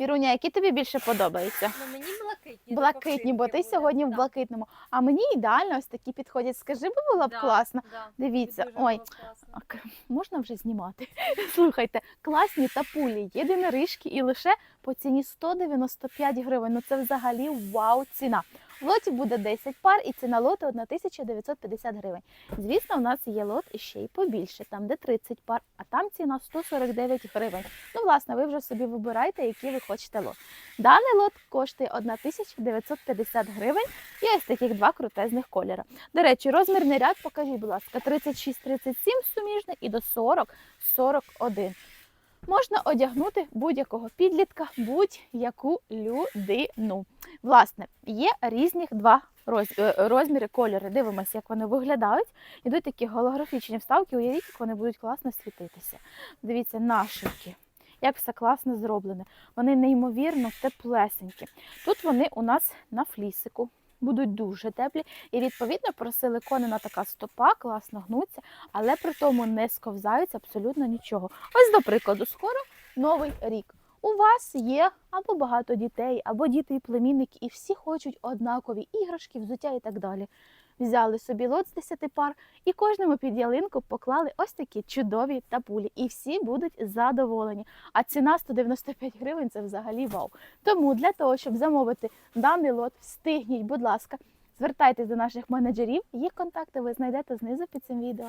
Віруня, які тобі більше подобаються? Ну мені блакитні. Блакитні, бо ти сьогодні в блакитному. А мені ідеально ось такі підходять. Скажи, бо було б Да, класно. да. Дивіться, Дуже ой, було класно. а, к- можна вже знімати. Слухайте, класні тапулі, єдинорижки і лише по ціні 195 гривень. Ну це взагалі вау ціна. В лоті буде 10 пар і ціна лоту 1950 гривень. Звісно, у нас є лот іще й побільше, там де 30 пар, а там ціна 149 гривень. Ну, власне, ви вже собі вибирайте, який ви хочете лот. Даний лот коштує 1950 гривень і ось таких два крутезних кольори. До речі, розмірний ряд покажіть, будь ласка, 36-37 суміжний і до 40-41. Можна одягнути будь-якого підлітка, будь-яку людину. Власне, є різних два е, розміри, кольори. Дивимося, як вони виглядають. Ідуть такі голографічні вставки, уявіть, як вони будуть класно світитися. Дивіться, нашивки. Як все класно зроблене. Вони неймовірно теплесенькі. Тут вони у нас на флісику. Будуть дуже теплі. І відповідно просиликонена така стопа, класно гнуться, але при тому не сковзаються абсолютно нічого. Ось, до прикладу, скоро новий рік. У вас є або багато дітей, або діти і племінники, і всі хочуть однакові іграшки, взуття і так далі. Взяли собі лот з 10 пар і кожному під ялинку поклали ось такі чудові тапулі. І всі будуть задоволені. А ціна 195 гривень це взагалі вау. Тому для того, щоб замовити даний лот, встигніть, будь ласка, звертайтесь до наших менеджерів. Їх контакти ви знайдете знизу під цим відео.